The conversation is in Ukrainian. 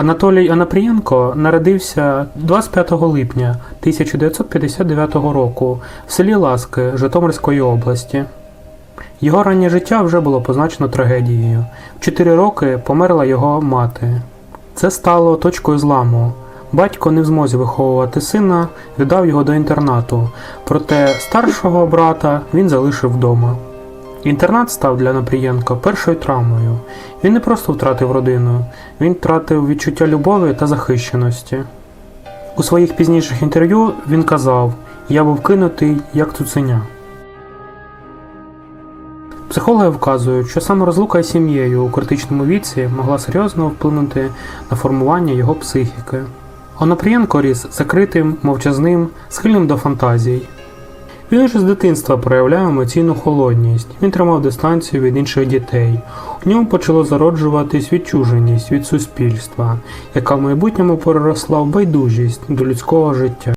Анатолій Анапрієнко народився 25 липня 1959 року в селі Ласки Житомирської області. Його раннє життя вже було позначено трагедією. В 4 роки померла його мати. Це стало точкою зламу. Батько не в змозі виховувати сина, віддав його до інтернату, проте старшого брата він залишив вдома. Інтернат став для Напрієнка першою травмою. Він не просто втратив родину, він втратив відчуття любові та захищеності. У своїх пізніших інтерв'ю він казав: Я був кинутий як цуценя. Психологи вказують, що саме розлука із сім'єю у критичному віці могла серйозно вплинути на формування його психіки. Онопрієнко ріс закритим, мовчазним, схильним до фантазій. Він уже з дитинства проявляв емоційну холодність, він тримав дистанцію від інших дітей. У ньому почало зароджуватись відчуженість від суспільства, яка в майбутньому переросла в байдужість до людського життя.